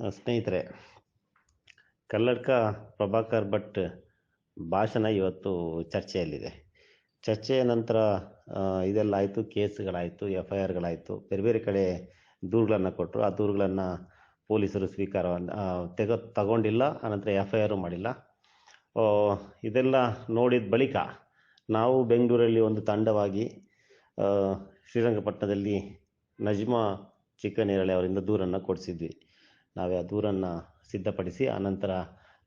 ಸ್ನೇಹಿತರೆ ಕಲ್ಲಡ್ಕ ಪ್ರಭಾಕರ್ ಭಟ್ ಭಾಷಣ ಇವತ್ತು ಚರ್ಚೆಯಲ್ಲಿದೆ. ಚರ್ಚೆಯ ನಂತರ ಇದೆಲ್ಲ ಆಯಿತು ಕೇಸ್ಗಳಾಯಿತು ಎಫ್ ಐ ಆರ್ಗಳಾಯಿತು ಬೇರೆ ಬೇರೆ ಕಡೆ ದೂರುಗಳನ್ನು ಕೊಟ್ಟರು. ಆ ದೂರುಗಳನ್ನು ಪೊಲೀಸರು ಸ್ವೀಕಾರವನ್ನು ಆ, ತೆಗ ತಗೊಂಡಿಲ್ಲ ಆನಂತರ ಎಫ್ ಐ ಆರು ಮಾಡಿಲ್ಲ ಇದೆಲ್ಲ ನೋಡಿದ ಬಳಿಕ ನಾವು ಬೆಂಗಳೂರಲ್ಲಿ ಒಂದು ತಂಡವಾಗಿ ಶ್ರೀರಂಗಪಟ್ಟಣದಲ್ಲಿ ನಜ್ಮಾ ಚಿಕ್ಕನೇರಳೆ ಅವರಿಂದ ದೂರನ್ನು ಕೊಡಿಸಿದ್ವಿ. ನಾವೇ ಆ ದೂರನ್ನು ಸಿದ್ಧಪಡಿಸಿ ಆನಂತರ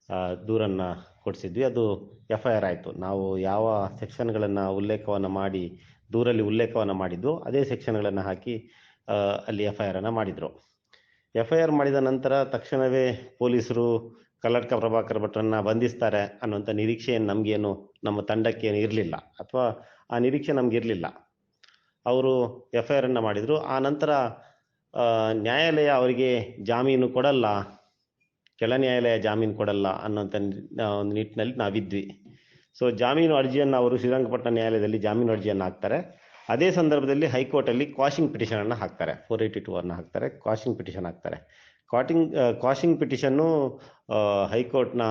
ಆ, ದೂರನ್ನು ಕೊಡಿಸಿದ್ವಿ. ಅದು ಎಫ್ ಐ ಆರ್ ಆಯಿತು. ನಾವು ಯಾವ ಸೆಕ್ಷನ್ಗಳನ್ನು ಉಲ್ಲೇಖವನ್ನು ಮಾಡಿ, ದೂರಲ್ಲಿ ಉಲ್ಲೇಖವನ್ನು ಮಾಡಿದ್ದು ಅದೇ ಸೆಕ್ಷನ್ಗಳನ್ನು ಹಾಕಿ ಅಲ್ಲಿ ಎಫ್ ಐ ಆರನ್ನು ಮಾಡಿದರು. ಎಫ್ ಐ ಆರ್ ಮಾಡಿದ ನಂತರ ತಕ್ಷಣವೇ ಪೊಲೀಸರು ಕಲ್ಲಡ್ಕ ಪ್ರಭಾಕರ್ ಭಟ್ರನ್ನ ಬಂಧಿಸ್ತಾರೆ ಅನ್ನುವಂಥ ನಿರೀಕ್ಷೆ ನಮಗೇನು, ನಮ್ಮ ತಂಡಕ್ಕೆ ಏನು ಇರಲಿಲ್ಲ. ಅಥವಾ ಆ ನಿರೀಕ್ಷೆ ನಮಗಿರಲಿಲ್ಲ. ಅವರು ಎಫ್ ಐ ಆರನ್ನು ಮಾಡಿದರು. ಆ ನಂತರ ನ್ಯಾಯಾಲಯ ಅವರಿಗೆ ಜಾಮೀನು ಕೊಡಲ್ಲ. ಕೆಳ ನ್ಯಾಯಾಲಯ ಜಾಮೀನು ಕೊಡಲ್ಲ ಅನ್ನೋಂಥ ಒಂದು ನಿಟ್ಟಿನಲ್ಲಿ ನಾವಿದ್ವಿ. ಸೊ ಜಾಮೀನು ಅರ್ಜಿಯನ್ನು ಅವರು ಶ್ರೀರಂಗಪಟ್ಟಣ ನ್ಯಾಯಾಲಯದಲ್ಲಿ ಜಾಮೀನು ಅರ್ಜಿಯನ್ನು ಹಾಕ್ತಾರೆ. ಅದೇ ಸಂದರ್ಭದಲ್ಲಿ ಹೈಕೋರ್ಟಲ್ಲಿ ಕ್ವಾಶಿಂಗ್ ಪಿಟಿಷನನ್ನು ಹಾಕ್ತಾರೆ. ಫೋರ್ ಏಯ್ಟಿ ಟು ಅನ್ನು ಹಾಕ್ತಾರೆ. ಕ್ವಾಶಿಂಗ್ ಪಿಟಿಷನ್ ಹಾಕ್ತಾರೆ. ಕ್ವಾಟಿಂಗ್ ಕ್ವಾಶಿಂಗ್ ಪಿಟಿಷನ್ನು ಹೈಕೋರ್ಟ್ನ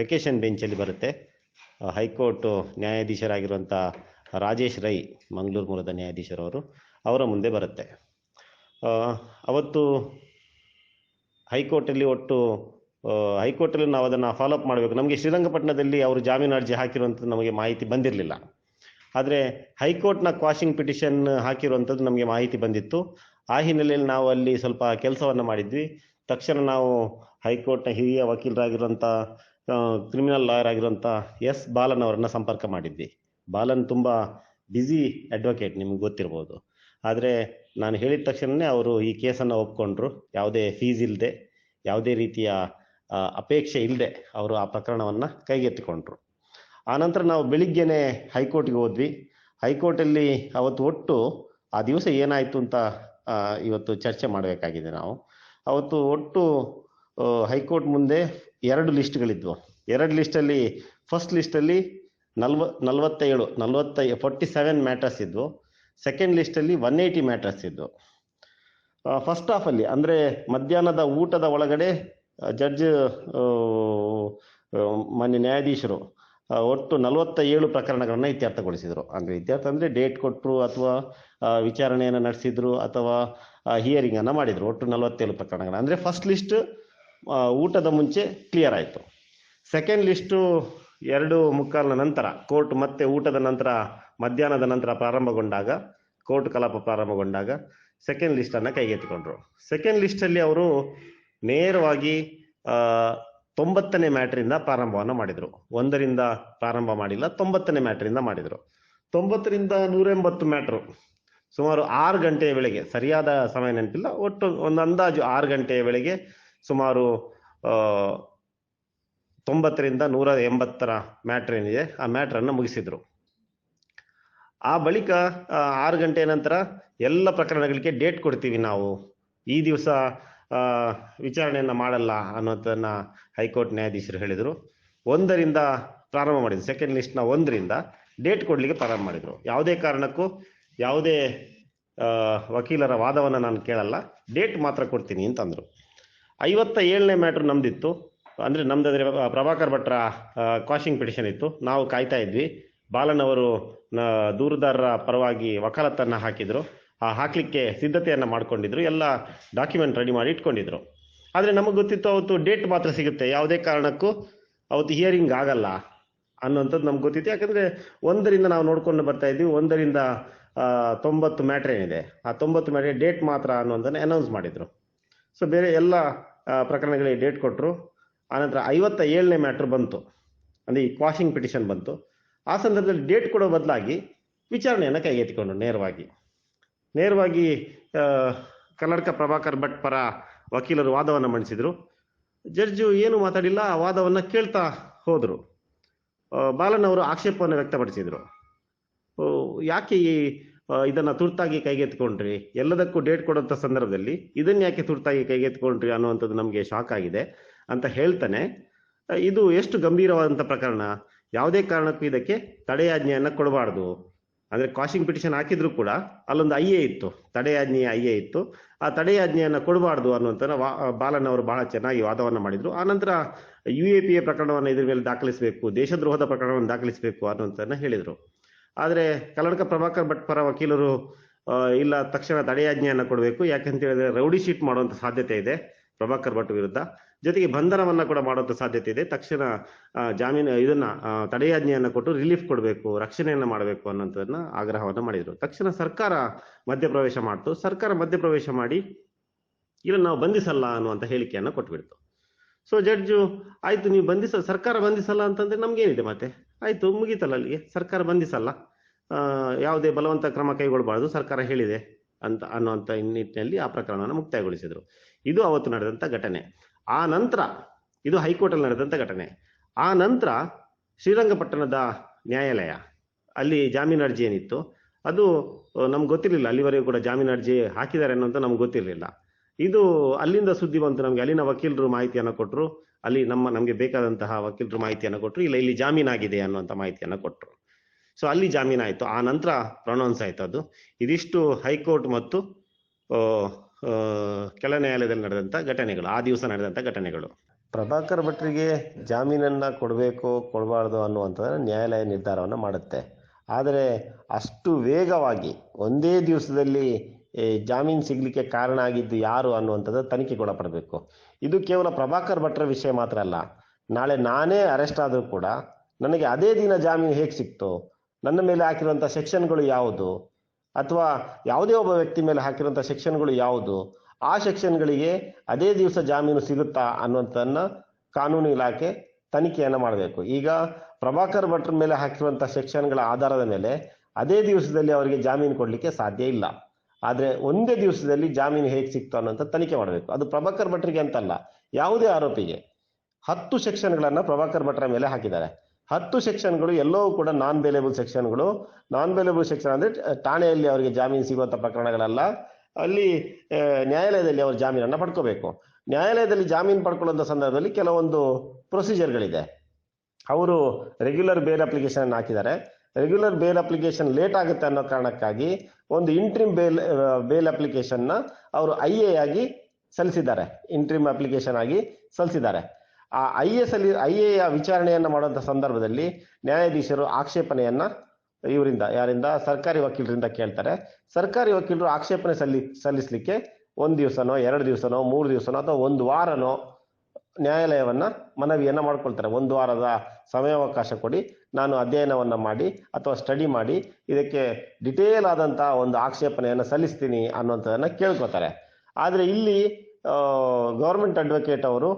ವೆಕೇಷನ್ ಬೆಂಚಲ್ಲಿ ಬರುತ್ತೆ. ಹೈಕೋರ್ಟು ನ್ಯಾಯಾಧೀಶರಾಗಿರುವಂಥ ರಾಜೇಶ್ ರೈ, ಮಂಗಳೂರು ಮೂಲದ ನ್ಯಾಯಾಧೀಶರವರು ಅವರ ಮುಂದೆ ಬರುತ್ತೆ. ಅವತ್ತು ಹೈಕೋರ್ಟಲ್ಲಿ ಒಟ್ಟು ಹೈಕೋರ್ಟಲ್ಲಿ ನಾವು ಅದನ್ನು ಫಾಲೋಅಪ್ ಮಾಡಬೇಕು. ನಮಗೆ ಶ್ರೀರಂಗಪಟ್ಟಣದಲ್ಲಿ ಅವರು ಜಾಮೀನು ಅರ್ಜಿ ಹಾಕಿರುವಂಥದ್ದು ನಮಗೆ ಮಾಹಿತಿ ಬಂದಿರಲಿಲ್ಲ. ಆದರೆ ಹೈಕೋರ್ಟ್ನ ಕ್ವಾಶಿಂಗ್ ಪಿಟಿಷನ್ ಹಾಕಿರುವಂಥದ್ದು ನಮಗೆ ಮಾಹಿತಿ ಬಂದಿತ್ತು. ಆ ಹಿನ್ನೆಲೆಯಲ್ಲಿ ನಾವು ಅಲ್ಲಿ ಸ್ವಲ್ಪ ಕೆಲಸವನ್ನು ಮಾಡಿದ್ವಿ. ತಕ್ಷಣ ನಾವು ಹೈಕೋರ್ಟ್ನ ಹಿರಿಯ ವಕೀಲರಾಗಿರುವಂಥ ಕ್ರಿಮಿನಲ್ ಲಾಯರ್ ಆಗಿರುವಂಥ ಎಸ್ ಬಾಲನ್ ಅವರನ್ನು ಸಂಪರ್ಕ ಮಾಡಿದ್ವಿ. ಬಾಲನ್ ತುಂಬ ಬ್ಯುಸಿ ಅಡ್ವೊಕೇಟ್ ನಿಮ್ಗೆ ಗೊತ್ತಿರ್ಬೋದು. ಆದರೆ ನಾನು ಹೇಳಿದ ತಕ್ಷಣವೇ ಅವರು ಈ ಕೇಸನ್ನು ಒಪ್ಕೊಂಡ್ರು. ಯಾವುದೇ ಫೀಸ್ ಇಲ್ಲದೆ ಯಾವುದೇ ರೀತಿಯ ಅಪೇಕ್ಷೆ ಇಲ್ಲದೆ ಅವರು ಆ ಪ್ರಕರಣವನ್ನು ಕೈಗೆತ್ತಿಕೊಂಡ್ರು. ಆನಂತರ ನಾವು ಬೆಳಿಗ್ಗೆನೆ ಹೈಕೋರ್ಟ್ಗೆ ಹೋದ್ವಿ. ಹೈಕೋರ್ಟಲ್ಲಿ ಅವತ್ತು ಒಟ್ಟು ಆ ದಿವಸ ಏನಾಯಿತು ಅಂತ ಇವತ್ತು ಚರ್ಚೆ ಮಾಡಬೇಕಾಗಿದೆ ನಾವು. ಅವತ್ತು ಒಟ್ಟು ಹೈಕೋರ್ಟ್ ಮುಂದೆ ಎರಡು ಲಿಸ್ಟ್ಗಳಿದ್ವು. ಎರಡು ಲಿಸ್ಟಲ್ಲಿ, ಫಸ್ಟ್ ಲಿಸ್ಟಲ್ಲಿ ನಲ್ವ, ನಲವತ್ತೇಳು, ನಲ್ವತ್ತೈ, ಫೋರ್ಟಿ ಸೆವೆನ್ ಮ್ಯಾಟರ್ಸ್ ಇದ್ವು. ಸೆಕೆಂಡ್ ಲಿಸ್ಟಲ್ಲಿ ಒನ್ ಏಯ್ಟಿ ಮ್ಯಾಟ್ರಸ್ ಇದ್ದು. ಫಸ್ಟ್ ಹಾಫಲ್ಲಿ ಅಂದರೆ ಮಧ್ಯಾಹ್ನದ ಊಟದ ಒಳಗಡೆ ಜಡ್ಜ್ ಮಾನ್ಯ ನ್ಯಾಯಾಧೀಶರು ಒಟ್ಟು ನಲವತ್ತ ಏಳು ಪ್ರಕರಣಗಳನ್ನು ಇತ್ಯರ್ಥಗೊಳಿಸಿದರು. ಅಂದರೆ ಇತ್ಯರ್ಥ ಅಂದರೆ ಡೇಟ್ ಕೊಟ್ಟರು ಅಥವಾ ವಿಚಾರಣೆಯನ್ನು ನಡೆಸಿದ್ರು ಅಥವಾ ಹಿಯರಿಂಗನ್ನು ಮಾಡಿದರು. ಒಟ್ಟು ನಲವತ್ತೇಳು ಪ್ರಕರಣಗಳು ಅಂದರೆ ಫಸ್ಟ್ ಲಿಸ್ಟ್ ಊಟದ ಮುಂಚೆ ಕ್ಲಿಯರ್ ಆಯಿತು. ಸೆಕೆಂಡ್ ಲಿಸ್ಟು ಎರಡು ಮುಕ್ಕಾಲ ನಂತರ ಕೋರ್ಟ್ ಮತ್ತೆ ಊಟದ ನಂತರ ಮಧ್ಯಾಹ್ನದ ನಂತರ ಪ್ರಾರಂಭಗೊಂಡಾಗ, ಕೋರ್ಟ್ ಕಲಾಪ ಪ್ರಾರಂಭಗೊಂಡಾಗ ಸೆಕೆಂಡ್ ಲಿಸ್ಟನ್ನು ಕೈಗೆತ್ತಿಕೊಂಡ್ರು. ಸೆಕೆಂಡ್ ಲಿಸ್ಟಲ್ಲಿ ಅವರು ನೇರವಾಗಿ ತೊಂಬತ್ತನೇ ಮ್ಯಾಟ್ರಿಂದ ಪ್ರಾರಂಭವನ್ನು ಮಾಡಿದರು. ಒಂದರಿಂದ ಪ್ರಾರಂಭ ಮಾಡಿಲ್ಲ, ತೊಂಬತ್ತನೇ ಮ್ಯಾಟ್ರಿಂದ ಮಾಡಿದರು. ತೊಂಬತ್ತರಿಂದ ನೂರ ಎಂಬತ್ತು ಮ್ಯಾಟ್ರು ಸುಮಾರು ಆರು ಗಂಟೆಯ ವೇಳೆಗೆ, ಸರಿಯಾದ ಸಮಯ ನೆನಪಿಲ್ಲ, ಒಟ್ಟು ಒಂದು ಅಂದಾಜು ಆರು ಗಂಟೆಯ ವೇಳೆಗೆ ಸುಮಾರು ತೊಂಬತ್ತರಿಂದ ನೂರ ಎಂಬತ್ತರ ಮ್ಯಾಟ್ರ್ ಏನಿದೆ, ಆ ಮ್ಯಾಟ್ರನ್ನು ಮುಗಿಸಿದ್ರು. ಆ ಬಳಿಕ ಆರು ಗಂಟೆ ನಂತರ ಎಲ್ಲ ಪ್ರಕರಣಗಳಿಗೆ ಡೇಟ್ ಕೊಡ್ತೀವಿ ನಾವು. ಈ ದಿವಸ ವಿಚಾರಣೆಯನ್ನು ಮಾಡಲ್ಲ ಅನ್ನೋದನ್ನು ಹೈಕೋರ್ಟ್ ನ್ಯಾಯಾಧೀಶರು ಹೇಳಿದರು. ಒಂದರಿಂದ ಪ್ರಾರಂಭ ಮಾಡಿದ್ರು. ಸೆಕೆಂಡ್ ಲಿಸ್ಟ್ನ ಒಂದರಿಂದ ಡೇಟ್ ಕೊಡಲಿಕ್ಕೆ ಪ್ರಾರಂಭ ಮಾಡಿದರು. ಯಾವುದೇ ಕಾರಣಕ್ಕೂ ಯಾವುದೇ ವಕೀಲರ ವಾದವನ್ನು ನಾನು ಕೇಳಲ್ಲ. ಡೇಟ್ ಮಾತ್ರ ಕೊಡ್ತೀನಿ ಅಂತಂದರು. ಐವತ್ತ ಏಳನೇ ಮ್ಯಾಟ್ರ್ ನಮ್ದಿತ್ತು. ಅಂದರೆ ನಮ್ದಾದ್ರೆ ಪ್ರಭಾಕರ್ ಭಟ್ರ ಕಾಶಿಂಗ್ ಪಿಟಿಷನ್ ಇತ್ತು. ನಾವು ಕಾಯ್ತಾ ಇದ್ವಿ. ಬಾಲನ್ ದೂರದಾರರ ಪರವಾಗಿ ವಕಾಲತ್ತನ್ನು ಹಾಕಿದರು. ಆ ಹಾಕಲಿಕ್ಕೆ ಸಿದ್ಧತೆಯನ್ನು ಮಾಡಿಕೊಂಡಿದ್ರು. ಎಲ್ಲ ಡಾಕ್ಯುಮೆಂಟ್ ರೆಡಿ ಮಾಡಿ ಇಟ್ಕೊಂಡಿದ್ರು. ಆದರೆ ನಮಗೆ ಗೊತ್ತಿತ್ತು ಅವತ್ತು ಡೇಟ್ ಮಾತ್ರ ಸಿಗುತ್ತೆ. ಯಾವುದೇ ಕಾರಣಕ್ಕೂ ಅವತ್ತು ಹಿಯರಿಂಗ್ ಆಗಲ್ಲ ಅನ್ನೋಂಥದ್ದು ನಮ್ಗೆ ಗೊತ್ತಿತ್ತು. ಯಾಕಂದರೆ ಒಂದರಿಂದ ನಾವು ನೋಡ್ಕೊಂಡು ಬರ್ತಾ ಇದ್ವಿ ಒಂದರಿಂದ ತೊಂಬತ್ತು ಮ್ಯಾಟ್ರ್ ಏನಿದೆ. ಆ ತೊಂಬತ್ತು ಮ್ಯಾಟ್ರ್ ಡೇಟ್ ಮಾತ್ರ ಅನ್ನೋದನ್ನು ಅನೌನ್ಸ್ ಮಾಡಿದರು. ಸೊ ಬೇರೆ ಎಲ್ಲ ಪ್ರಕರಣಗಳಿಗೆ ಡೇಟ್ ಕೊಟ್ಟರು ಆನಂತರ ಐವತ್ತ ಏಳನೇ ಮ್ಯಾಟ್ರ್ ಬಂತು. ಅಂದರೆ ಈ ಕ್ವಾಶಿಂಗ್ ಪಿಟಿಷನ್ ಬಂತು. ಆ ಸಂದರ್ಭದಲ್ಲಿ ಡೇಟ್ ಕೊಡೋ ಬದಲಾಗಿ ವಿಚಾರಣೆಯನ್ನು ಕೈಗೆತ್ತಿಕೊಂಡು ನೇರವಾಗಿ. ನೇರವಾಗಿ ಕನ್ನಡಕ ಪ್ರಭಾಕರ್ ಭಟ್ ಪರ ವಕೀಲರು ವಾದವನ್ನು ಮಂಡಿಸಿದರು. ಜಡ್ಜು ಏನು ಮಾತಾಡಿಲ್ಲ, ಆ ವಾದವನ್ನು ಕೇಳ್ತಾ ಹೋದರು. ಬಾಲನ್ ಅವರು ಆಕ್ಷೇಪವನ್ನು ವ್ಯಕ್ತಪಡಿಸಿದರು. ಯಾಕೆ ಈ ಇದನ್ನು ತುರ್ತಾಗಿ ಕೈಗೆತ್ತಿಕೊಂಡ್ರಿ? ಎಲ್ಲದಕ್ಕೂ ಡೇಟ್ ಕೊಡುವಂಥ ಸಂದರ್ಭದಲ್ಲಿ ಇದನ್ನ ಯಾಕೆ ತುರ್ತಾಗಿ ಕೈಗೆತ್ತಿಕೊಂಡ್ರಿ ಅನ್ನುವಂಥದ್ದು ನಮಗೆ ಶಾಕ್ ಆಗಿದೆ ಅಂತ ಹೇಳ್ತಾನೆ. ಇದು ಎಷ್ಟು ಗಂಭೀರವಾದಂಥ ಪ್ರಕರಣ? ಯಾವುದೇ ಕಾರಣಕ್ಕೂ ಇದಕ್ಕೆ ತಡೆಯಾಜ್ಞೆಯನ್ನು ಕೊಡಬಾರ್ದು. ಅಂದರೆ ಕಾಶಿಂಗ್ ಪಿಟಿಷನ್ ಹಾಕಿದ್ರು ಕೂಡ ಅಲ್ಲೊಂದು ಐ ಎ ಇತ್ತು. ತಡೆಯಾಜ್ಞೆಯ ಐ ಎ ಇತ್ತು. ಆ ತಡೆಯಾಜ್ಞೆಯನ್ನು ಕೊಡಬಾರ್ದು ಅನ್ನುವಂಥ ವಾ, ಬಾಲನ್ ಅವರು ಬಹಳ ಚೆನ್ನಾಗಿ ವಾದವನ್ನು ಮಾಡಿದ್ರು. ಆನಂತರ ಯು ಎ ಪಿ ಎ ಪ್ರಕರಣವನ್ನು ಇದ್ರ ಮೇಲೆ ದಾಖಲಿಸಬೇಕು, ದೇಶದ್ರೋಹದ ಪ್ರಕರಣವನ್ನು ದಾಖಲಿಸಬೇಕು ಅನ್ನುವಂಥದ್ದನ್ನು ಹೇಳಿದರು. ಆದರೆ ಕಲ್ಲಡ್ಕ ಪ್ರಭಾಕರ್ ಭಟ್ ಪರ ವಕೀಲರು ಇಲ್ಲ ತಕ್ಷಣ ತಡೆಯಾಜ್ಞೆಯನ್ನು ಕೊಡಬೇಕು. ಯಾಕಂತ ಹೇಳಿದ್ರೆ ರೌಡಿ ಶೀಟ್ ಮಾಡುವಂಥ ಸಾಧ್ಯತೆ ಇದೆ ಪ್ರಭಾಕರ್ ಭಟ್ ವಿರುದ್ಧ. ಜೊತೆಗೆ ಬಂಧನವನ್ನ ಕೂಡ ಮಾಡುವಂತ ಸಾಧ್ಯತೆ ಇದೆ. ತಕ್ಷಣ ಜಾಮೀನು, ಇದನ್ನ ತಡೆಯಾಜ್ಞೆಯನ್ನು ಕೊಟ್ಟು ರಿಲೀಫ್ ಕೊಡಬೇಕು, ರಕ್ಷಣೆಯನ್ನ ಮಾಡಬೇಕು ಅನ್ನೋಂಥದ್ದನ್ನ ಆಗ್ರಹವನ್ನ ಮಾಡಿದ್ರು. ತಕ್ಷಣ ಸರ್ಕಾರ ಮಧ್ಯಪ್ರವೇಶ ಮಾಡ್ತು. ಸರ್ಕಾರ ಮಧ್ಯಪ್ರವೇಶ ಮಾಡಿ ಇದನ್ನು ನಾವು ಬಂಧಿಸಲ್ಲ ಅನ್ನುವಂತ ಹೇಳಿಕೆಯನ್ನ ಕೊಟ್ಬಿಡ್ತು. ಸೊ ಜಡ್ಜು, ಆಯ್ತು ನೀವು ಬಂಧಿಸ, ಸರ್ಕಾರ ಬಂಧಿಸಲ್ಲ ಅಂತಂದ್ರೆ ನಮ್ಗೇನಿದೆ ಮತ್ತೆ? ಆಯ್ತು, ಮುಗೀತಲ್ಲ ಅಲ್ಲಿಗೆ. ಸರ್ಕಾರ ಬಂಧಿಸಲ್ಲ. ಯಾವುದೇ ಬಲವಂತ ಕ್ರಮ ಕೈಗೊಳ್ಳಬಾರದು ಸರ್ಕಾರ ಹೇಳಿದೆ ಅಂತ ಅನ್ನುವಂಥ ನಿಟ್ಟಿನಲ್ಲಿ ಆ ಪ್ರಕರಣವನ್ನು ಮುಕ್ತಾಯಗೊಳಿಸಿದರು. ಇದು ಅವತ್ತು ನಡೆದಂಥ ಘಟನೆ. ಆ ನಂತರ ಇದು ಹೈಕೋರ್ಟಲ್ಲಿ ನಡೆದಂಥ ಘಟನೆ. ಆ ನಂತರ ಶ್ರೀರಂಗಪಟ್ಟಣದ ನ್ಯಾಯಾಲಯ, ಅಲ್ಲಿ ಜಾಮೀನು ಅರ್ಜಿ ಏನಿತ್ತು, ಅದು ನಮ್ಗೆ ಗೊತ್ತಿರಲಿಲ್ಲ, ಅಲ್ಲಿವರೆಗೂ ಕೂಡ ಜಾಮೀನು ಅರ್ಜಿ ಹಾಕಿದ್ದಾರೆ ಅನ್ನೋಂಥ ನಮ್ಗೆ ಗೊತ್ತಿರಲಿಲ್ಲ. ಇದು ಅಲ್ಲಿಂದ ಸುದ್ದಿ ಬಂತು ನಮಗೆ, ಅಲ್ಲಿನ ವಕೀಲರು ಮಾಹಿತಿಯನ್ನು ಕೊಟ್ಟರು ಅಲ್ಲಿ ನಮ್ಮ, ನಮಗೆ ಬೇಕಾದಂತಹ ವಕೀಲರು ಮಾಹಿತಿಯನ್ನು ಕೊಟ್ಟರು ಇಲ್ಲ, ಇಲ್ಲಿ ಜಾಮೀನಾಗಿದೆ ಅನ್ನುವಂಥ ಮಾಹಿತಿಯನ್ನು ಕೊಟ್ಟರು ಸೊ ಅಲ್ಲಿ ಜಾಮೀನಾಯಿತು ಆ ನಂತರ ಪ್ರೊನೌನ್ಸ್ ಆಯಿತು ಅದು ಇದಿಷ್ಟು ಹೈಕೋರ್ಟ್ ಮತ್ತು ಕೆಳ ನ್ಯಾಯಾಲಯದಲ್ಲಿ ನಡೆದಂಥ ಘಟನೆಗಳು, ಆ ದಿವಸ ನಡೆದಂಥ ಘಟನೆಗಳು. ಪ್ರಭಾಕರ್ ಭಟ್ರಿಗೆ ಜಾಮೀನನ್ನು ಕೊಡಬೇಕು, ಕೊಡಬಾರ್ದು ಅನ್ನುವಂಥದ್ದು ನ್ಯಾಯಾಲಯ ನಿರ್ಧಾರವನ್ನು ಮಾಡುತ್ತೆ. ಆದರೆ ಅಷ್ಟು ವೇಗವಾಗಿ ಒಂದೇ ದಿವಸದಲ್ಲಿ ಜಾಮೀನು ಸಿಗಲಿಕ್ಕೆ ಕಾರಣ ಆಗಿದ್ದು ಯಾರು ಅನ್ನುವಂಥದ್ದು ತನಿಖೆಗೊಳಪಡಬೇಕು ಇದು ಕೇವಲ ಪ್ರಭಾಕರ್ ಭಟ್ರ ವಿಷಯ ಮಾತ್ರ ಅಲ್ಲ. ನಾಳೆ ನಾನೇ ಅರೆಸ್ಟ್ ಆದರೂ ಕೂಡ ನನಗೆ ಅದೇ ದಿನ ಜಾಮೀನು ಹೇಗೆ ಸಿಕ್ತು, ನನ್ನ ಮೇಲೆ ಹಾಕಿರುವಂಥ ಸೆಕ್ಷನ್ಗಳು ಯಾವುದು ಅಥವಾ ಯಾವುದೇ ಒಬ್ಬ ವ್ಯಕ್ತಿ ಮೇಲೆ ಹಾಕಿರುವಂಥ ಸೆಕ್ಷನ್ಗಳು ಯಾವುದು, ಆ ಸೆಕ್ಷನ್ಗಳಿಗೆ ಅದೇ ದಿವಸ ಜಾಮೀನು ಸಿಗುತ್ತಾ ಅನ್ನುವಂಥದ್ದನ್ನ ಕಾನೂನು ಇಲಾಖೆ ತನಿಖೆಯನ್ನು ಮಾಡಬೇಕು. ಈಗ ಪ್ರಭಾಕರ್ ಭಟ್ರ ಮೇಲೆ ಹಾಕಿರುವಂಥ ಸೆಕ್ಷನ್ಗಳ ಆಧಾರದ ಮೇಲೆ ಅದೇ ದಿವಸದಲ್ಲಿ ಅವರಿಗೆ ಜಾಮೀನು ಕೊಡಲಿಕ್ಕೆ ಸಾಧ್ಯ ಇಲ್ಲ. ಆದರೆ ಒಂದೇ ದಿವಸದಲ್ಲಿ ಜಾಮೀನು ಹೇಗೆ ಸಿಕ್ತು ಅನ್ನೋಂಥ ತನಿಖೆ ಮಾಡಬೇಕು. ಅದು ಪ್ರಭಾಕರ್ ಭಟ್ರಿಗೆ ಅಂತಲ್ಲ, ಯಾವುದೇ ಆರೋಪಿಗೆ ಹತ್ತು ಸೆಕ್ಷನ್ಗಳನ್ನು ಪ್ರಭಾಕರ್ ಭಟ್ರ ಮೇಲೆ ಹಾಕಿದ್ದಾರೆ. ಹತ್ತು ಸೆಕ್ಷನ್ಗಳು ಎಲ್ಲವೂ ಕೂಡ ನಾನ್ ಬೇಲೇಬಲ್ ಸೆಕ್ಷನ್ಗಳು ನಾನ್ ಬೇಲೇಬಲ್ ಸೆಕ್ಷನ್ ಅಂದ್ರೆ ಠಾಣೆಯಲ್ಲಿ ಅವರಿಗೆ ಜಾಮೀನು ಸಿಗುವಂತ ಪ್ರಕರಣಗಳಲ್ಲ. ಅಲ್ಲಿ ನ್ಯಾಯಾಲಯದಲ್ಲಿ ಅವರು ಜಾಮೀನನ್ನು ಪಡ್ಕೋಬೇಕು. ನ್ಯಾಯಾಲಯದಲ್ಲಿ ಜಾಮೀನು ಪಡ್ಕೊಳ್ಳುವಂತ ಸಂದರ್ಭದಲ್ಲಿ ಕೆಲವೊಂದು ಪ್ರೊಸೀಜರ್ಗಳಿದೆ ಅವರು ರೆಗ್ಯುಲರ್ ಬೇಲ್ ಅಪ್ಲಿಕೇಶನ್ ಹಾಕಿದ್ದಾರೆ. ರೆಗ್ಯುಲರ್ ಬೇಲ್ ಅಪ್ಲಿಕೇಶನ್ ಲೇಟ್ ಆಗುತ್ತೆ ಅನ್ನೋ ಕಾರಣಕ್ಕಾಗಿ ಒಂದು ಇಂಟ್ರಿಮ್ ಬೇಲ್ ಬೇಲ್ ಅಪ್ಲಿಕೇಶನ್ನ ಅವರು ಐ ಎ ಆಗಿ ಸಲ್ಲಿಸಿದ್ದಾರೆ. ಇಂಟ್ರಿಮ್ ಅಪ್ಲಿಕೇಶನ್ ಆಗಿ ಸಲ್ಲಿಸಿದ್ದಾರೆ. ಆ ಐ ಎಸ್ ಅಲ್ಲಿ ಐ ಎಯ ವಿಚಾರಣೆಯನ್ನು ಮಾಡುವಂಥ ಸಂದರ್ಭದಲ್ಲಿ ನ್ಯಾಯಾಧೀಶರು ಆಕ್ಷೇಪಣೆಯನ್ನ ಇವರಿಂದ, ಯಾರಿಂದ, ಸರ್ಕಾರಿ ವಕೀಲರಿಂದ ಕೇಳ್ತಾರೆ. ಸರ್ಕಾರಿ ವಕೀಲರು ಆಕ್ಷೇಪಣೆ ಸಲ್ಲಿ, ಸಲ್ಲಿಸಲಿಕ್ಕೆ ಒಂದು ದಿವಸನೋ, ಎರಡು ದಿವಸನೋ, ಮೂರು ದಿವಸನೋ ಅಥವಾ ಒಂದು ವಾರನೋ ನ್ಯಾಯಾಲಯವನ್ನ ಮನವಿಯನ್ನ ಮಾಡ್ಕೊಳ್ತಾರೆ. ಒಂದು ವಾರದ ಸಮಯಾವಕಾಶ ಕೊಡಿ, ನಾನು ಅಧ್ಯಯನವನ್ನ ಮಾಡಿ ಅಥವಾ ಸ್ಟಡಿ ಮಾಡಿ, ಇದಕ್ಕೆ ಡಿಟೇಲ್ ಆದಂಥ ಒಂದು ಆಕ್ಷೇಪಣೆಯನ್ನು ಸಲ್ಲಿಸ್ತೀನಿ ಅನ್ನುವಂಥದ್ದನ್ನು ಕೇಳ್ಕೊತಾರೆ ಆದರೆ ಇಲ್ಲಿ ಗೌರ್ಮೆಂಟ್ ಅಡ್ವೊಕೇಟ್ ಅವರು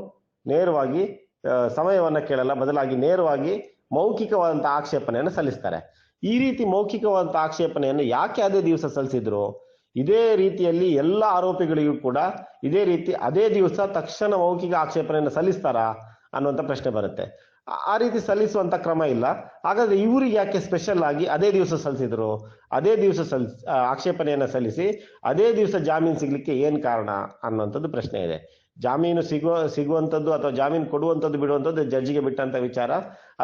ನೇರವಾಗಿ ಸಮಯವನ್ನು ಕೇಳಲ್ಲ, ಬದಲಾಗಿ ನೇರವಾಗಿ ಮೌಖಿಕವಾದಂಥ ಆಕ್ಷೇಪಣೆಯನ್ನು ಸಲ್ಲಿಸ್ತಾರೆ. ಈ ರೀತಿ ಮೌಖಿಕವಾದಂಥ ಆಕ್ಷೇಪಣೆಯನ್ನು ಯಾಕೆ ಅದೇ ದಿವಸ ಸಲ್ಲಿಸಿದ್ರು? ಇದೇ ರೀತಿಯಲ್ಲಿ ಎಲ್ಲ ಆರೋಪಿಗಳಿಗೂ ಕೂಡ ಇದೇ ರೀತಿ ಅದೇ ದಿವಸ ತಕ್ಷಣ ಮೌಖಿಕ ಆಕ್ಷೇಪಣೆಯನ್ನು ಸಲ್ಲಿಸ್ತಾರಾ ಅನ್ನುವಂಥ ಪ್ರಶ್ನೆ ಬರುತ್ತೆ. ಆ- ರೀತಿ ಸಲ್ಲಿಸುವಂತ ಕ್ರಮ ಇಲ್ಲ. ಹಾಗಾದ್ರೆ ಇವರಿಗೆ ಯಾಕೆ ಸ್ಪೆಷಲ್ ಆಗಿ ಅದೇ ದಿವಸ ಸಲ್ಲಿಸಿದ್ರು? ಅದೇ ದಿವಸ ಸಲ್ ಆಕ್ಷೇಪಣೆಯನ್ನು ಆಕ್ಷೇಪಣೆಯನ್ನ ಸಲ್ಲಿಸಿ ಅದೇ ದಿವಸ ಜಾಮೀನು ಸಿಗ್ಲಿಕ್ಕೆ ಏನು ಕಾರಣ ಅನ್ನುವಂಥದ್ದು ಪ್ರಶ್ನೆ ಇದೆ. ಜಾಮೀನು ಸಿಗುವ ಸಿಗುವಂಥದ್ದು ಅಥವಾ ಜಾಮೀನು ಕೊಡುವಂಥದ್ದು ಬಿಡುವಂಥದ್ದು ಜಡ್ಜಿಗೆ ಬಿಟ್ಟಂತ ವಿಚಾರ.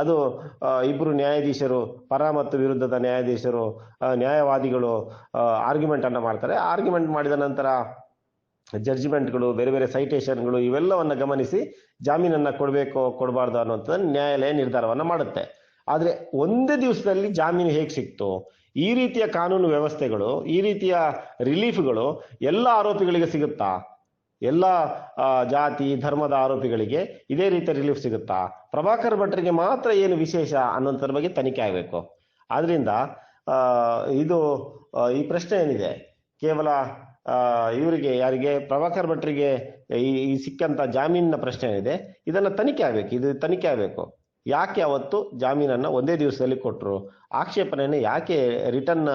ಅದು ಇಬ್ಬರು ನ್ಯಾಯಾಧೀಶರು, ಪರ ಮತ್ತು ವಿರುದ್ಧದ ನ್ಯಾಯಾಧೀಶರು ನ್ಯಾಯವಾದಿಗಳು ಆರ್ಗ್ಯುಮೆಂಟ್ ಅನ್ನ ಮಾಡ್ತಾರೆ. ಆರ್ಗ್ಯುಮೆಂಟ್ ಮಾಡಿದ ನಂತರ ಜಡ್ಜ್ಮೆಂಟ್ಗಳು ಬೇರೆ ಬೇರೆ ಸೈಟೇಷನ್ಗಳು ಇವೆಲ್ಲವನ್ನ ಗಮನಿಸಿ ಜಾಮೀನನ್ನ ಕೊಡಬೇಕು, ಕೊಡಬಾರ್ದು ಅನ್ನುವಂಥದ್ದು ನ್ಯಾಯಾಲಯ ನಿರ್ಧಾರವನ್ನ ಮಾಡುತ್ತೆ. ಆದ್ರೆ ಒಂದೇ ದಿವಸದಲ್ಲಿ ಜಾಮೀನು ಹೇಗೆ ಸಿಕ್ತು? ಈ ರೀತಿಯ ಕಾನೂನು ವ್ಯವಸ್ಥೆಗಳು, ಈ ರೀತಿಯ ರಿಲೀಫ್ಗಳು ಎಲ್ಲ ಆರೋಪಿಗಳಿಗೆ ಸಿಗುತ್ತಾ? ಎಲ್ಲ ಜಾತಿ, ಧರ್ಮದ ಆರೋಪಿಗಳಿಗೆ ಇದೇ ರೀತಿ ರಿಲೀಫ್ ಸಿಗುತ್ತಾ? ಪ್ರಭಾಕರ್ ಭಟ್ರಿಗೆ ಮಾತ್ರ ಏನು ವಿಶೇಷ ಅನ್ನೋದ್ರ ಬಗ್ಗೆ ತನಿಖೆ ಆಗಬೇಕು. ಆದ್ರಿಂದ ಇದು ಈ ಪ್ರಶ್ನೆ ಏನಿದೆ? ಕೇವಲ ಇವರಿಗೆ, ಯಾರಿಗೆ, ಪ್ರಭಾಕರ್ ಭಟ್ರಿಗೆ ಈ ಸಿಕ್ಕಂತ ಜಾಮೀನಿನ ಪ್ರಶ್ನೆ ಏನಿದೆ? ಇದನ್ನ ತನಿಖೆ ಆಗ್ಬೇಕು. ಇದು ತನಿಖೆ ಆಗಬೇಕು. ಯಾಕೆ ಅವತ್ತು ಜಾಮೀನನ್ನು ಒಂದೇ ದಿವಸದಲ್ಲಿ ಕೊಟ್ಟರು ಆಕ್ಷೇಪಣೆಯನ್ನು ಯಾಕೆ ರಿಟರ್ನ್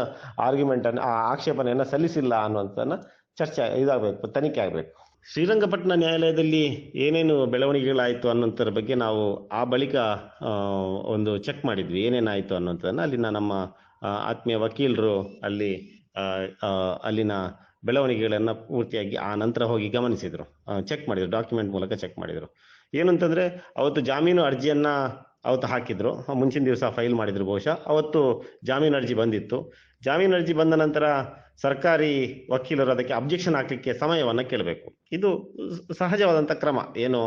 ಆರ್ಗ್ಯುಮೆಂಟ್ ಅನ್ನ, ಆ ಆಕ್ಷೇಪಣೆಯನ್ನ ಸಲ್ಲಿಸಿಲ್ಲ ಅನ್ನುವಂಥದ್ದನ್ನು ಚರ್ಚೆ ಇದಾಗಬೇಕು, ತನಿಖೆ ಆಗಬೇಕು. ಶ್ರೀರಂಗಪಟ್ಟಣ ನ್ಯಾಯಾಲಯದಲ್ಲಿ ಏನೇನು ಬೆಳವಣಿಗೆಗಳಾಯಿತು ಅನ್ನೋಂಥರ ಬಗ್ಗೆ ನಾವು ಆ ಬಳಿಕ ಒಂದು ಚೆಕ್ ಮಾಡಿದ್ವಿ. ಏನೇನಾಯಿತು ಅನ್ನೋಂಥದ್ದನ್ನು ಅಲ್ಲಿನ ನಮ್ಮ ಆತ್ಮೀಯ ವಕೀಲರು ಅಲ್ಲಿ ಅಲ್ಲಿನ ಬೆಳವಣಿಗೆಗಳನ್ನು ಪೂರ್ತಿಯಾಗಿ ಆ ನಂತರ ಹೋಗಿ ಗಮನಿಸಿದರು. ಚೆಕ್ ಮಾಡಿದರು. ಡಾಕ್ಯುಮೆಂಟ್ ಮೂಲಕ ಚೆಕ್ ಮಾಡಿದರು. ಏನಂತಂದರೆ, ಅವತ್ತು ಜಾಮೀನು ಅರ್ಜಿಯನ್ನ ಅವತ್ತು ಹಾಕಿದ್ರು. ಮುಂಚಿನ ದಿವಸ ಫೈಲ್ ಮಾಡಿದ್ರು ಬಹುಶಃ. ಅವತ್ತು ಜಾಮೀನು ಅರ್ಜಿ ಬಂದಿತ್ತು. ಜಾಮೀನು ಅರ್ಜಿ ಬಂದ ನಂತರ ಸರ್ಕಾರಿ ವಕೀಲರು ಅದಕ್ಕೆ ಅಬ್ಜೆಕ್ಷನ್ ಹಾಕಲಿಕ್ಕೆ ಸಮಯವನ್ನು ಕೇಳಬೇಕು. ಇದು ಸಹಜವಾದಂಥ ಕ್ರಮ. ಏನು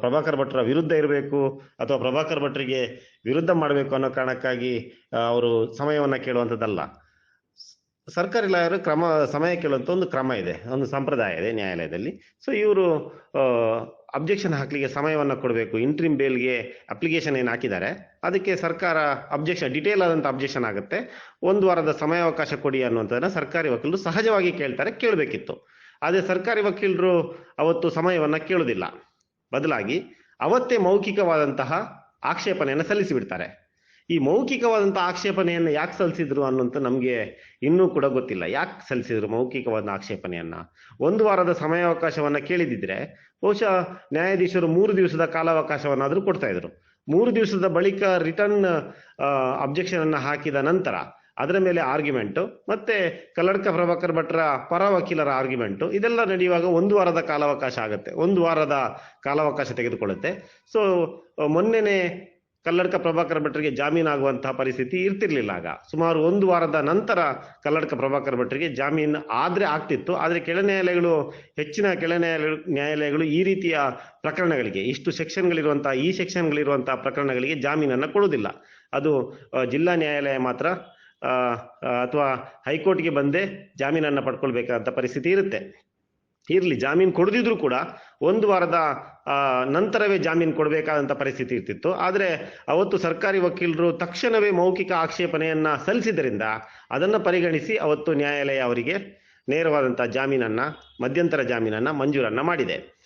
ಪ್ರಭಾಕರ್ ಭಟ್ರ ವಿರುದ್ಧ ಇರಬೇಕು ಅಥವಾ ಪ್ರಭಾಕರ್ ಭಟ್ರಿಗೆ ವಿರುದ್ಧ ಮಾಡಬೇಕು ಅನ್ನೋ ಕಾರಣಕ್ಕಾಗಿ ಅವರು ಸಮಯವನ್ನು ಕೇಳುವಂಥದ್ದಲ್ಲ ಸರ್ಕಾರಿ ಲಾಯರು ಕ್ರಮ, ಸಮಯ ಕೇಳುವಂಥ ಒಂದು ಕ್ರಮ ಇದೆ. ಒಂದು ಸಂಪ್ರದಾಯ ಇದೆ ನ್ಯಾಯಾಲಯದಲ್ಲಿ. ಸೊ ಇವರು ಅಬ್ಜೆಕ್ಷನ್ ಹಾಕ್ಲಿಕ್ಕೆ ಸಮಯವನ್ನು ಕೊಡಬೇಕು. ಇಂಟ್ರಿಮ್ ಬೇಲ್ಗೆ ಅಪ್ಲಿಕೇಶನ್ ಏನು ಹಾಕಿದ್ದಾರೆ, ಅದಕ್ಕೆ ಸರ್ಕಾರ ಅಬ್ಜೆಕ್ಷನ್ ಡಿಟೇಲ್ ಆದಂಥ ಅಬ್ಜೆಕ್ಷನ್ ಆಗುತ್ತೆ. ಒಂದು ವಾರದ ಸಮಯಾವಕಾಶ ಕೊಡಿ ಅನ್ನುವಂಥದ್ದನ್ನು ಸರ್ಕಾರಿ ವಕೀಲರು ಸಹಜವಾಗಿ ಕೇಳ್ತಾರೆ, ಕೇಳಬೇಕಿತ್ತು. ಆದರೆ ಸರ್ಕಾರಿ ವಕೀಲರು ಅವತ್ತು ಸಮಯವನ್ನು ಕೇಳೋದಿಲ್ಲ. ಬದಲಾಗಿ ಅವತ್ತೇ ಮೌಖಿಕವಾದಂತಹ ಆಕ್ಷೇಪಣೆಯನ್ನು ಸಲ್ಲಿಸಿಬಿಡ್ತಾರೆ. ಈ ಮೌಖಿಕವಾದಂಥ ಆಕ್ಷೇಪಣೆಯನ್ನು ಯಾಕೆ ಸಲ್ಲಿಸಿದ್ರು ಅನ್ನೋಂಥ ನಮಗೆ ಇನ್ನೂ ಕೂಡ ಗೊತ್ತಿಲ್ಲ. ಯಾಕೆ ಸಲ್ಲಿಸಿದ್ರು ಮೌಖಿಕವಾದ ಆಕ್ಷೇಪಣೆಯನ್ನು? ಒಂದು ವಾರದ ಸಮಯಾವಕಾಶವನ್ನು ಕೇಳಿದಿದ್ರೆ ಬಹುಶಃ ನ್ಯಾಯಾಧೀಶರು ಮೂರು ದಿವಸದ ಕಾಲಾವಕಾಶವನ್ನಾದರೂ ಕೊಡ್ತಾ ಇದ್ರು. ಮೂರು ದಿವಸದ ಬಳಿಕ ರಿಟರ್ನ್ ಅಬ್ಜೆಕ್ಷನ್ ಅನ್ನು ಹಾಕಿದ ನಂತರ ಅದರ ಮೇಲೆ ಆರ್ಗ್ಯುಮೆಂಟು, ಮತ್ತೆ ಕಲ್ಲಡ್ಕ ಪ್ರಭಾಕರ್ ಭಟ್ರ ಪರ ವಕೀಲರ ಆರ್ಗ್ಯುಮೆಂಟು, ಇದೆಲ್ಲ ನಡೆಯುವಾಗ ಒಂದು ವಾರದ ಕಾಲಾವಕಾಶ ಆಗುತ್ತೆ. ಒಂದು ವಾರದ ಕಾಲಾವಕಾಶ ತೆಗೆದುಕೊಳ್ಳುತ್ತೆ. ಸೊ ಮೊನ್ನೆನೆ ಕಲ್ಲಡ್ಕ ಪ್ರಭಾಕರ್ ಭಟ್ರಿಗೆ ಜಾಮೀನಾಗುವಂತಹ ಪರಿಸ್ಥಿತಿ ಇರ್ತಿರ್ಲಿಲ್ಲ ಆಗ. ಸುಮಾರು ಒಂದು ವಾರದ ನಂತರ ಕಲ್ಲಡ್ಕ ಪ್ರಭಾಕರ್ ಭಟ್ರಿಗೆ ಜಾಮೀನು ಆದ್ರೆ ಆಗ್ತಿತ್ತು. ಆದ್ರೆ ಕೆಳ ನ್ಯಾಯಾಲಯಗಳು, ಹೆಚ್ಚಿನ ಕೆಳ ನ್ಯಾಯಾಲಯ, ನ್ಯಾಯಾಲಯಗಳು ಈ ರೀತಿಯ ಪ್ರಕರಣಗಳಿಗೆ, ಇಷ್ಟು ಸೆಕ್ಷನ್ಗಳಿರುವಂತಹ, ಈ ಸೆಕ್ಷನ್ಗಳಿರುವಂತಹ ಪ್ರಕರಣಗಳಿಗೆ ಜಾಮೀನನ್ನ ಕೊಡುವುದಿಲ್ಲ. ಅದು ಜಿಲ್ಲಾ ನ್ಯಾಯಾಲಯ ಮಾತ್ರ ಅಥವಾ ಹೈಕೋರ್ಟ್ಗೆ ಬಂದೇ ಜಾಮೀನನ್ನ ಪಡ್ಕೊಳ್ಬೇಕಾದಂತ ಪರಿಸ್ಥಿತಿ ಇರುತ್ತೆ. ಇರ್ಲಿ, ಜಾಮೀನು ಕೊಡದಿದ್ರು ಕೂಡ ಒಂದು ವಾರದ ನಂತರವೇ ಜಾಮೀನು ಕೊಡಬೇಕಾದಂಥ ಪರಿಸ್ಥಿತಿ ಇರ್ತಿತ್ತು. ಆದರೆ ಅವತ್ತು ಸರ್ಕಾರಿ ವಕೀಲರು ತಕ್ಷಣವೇ ಮೌಖಿಕ ಆಕ್ಷೇಪಣೆಯನ್ನ ಸಲ್ಲಿಸಿದ್ದರಿಂದ ಅದನ್ನು ಪರಿಗಣಿಸಿ ಅವತ್ತು ನ್ಯಾಯಾಲಯ ಅವರಿಗೆ ನೇರವಾದಂಥ ಜಾಮೀನನ್ನು, ಮಧ್ಯಂತರ ಜಾಮೀನನ್ನು ಮಂಜೂರನ್ನು ಮಾಡಿದೆ.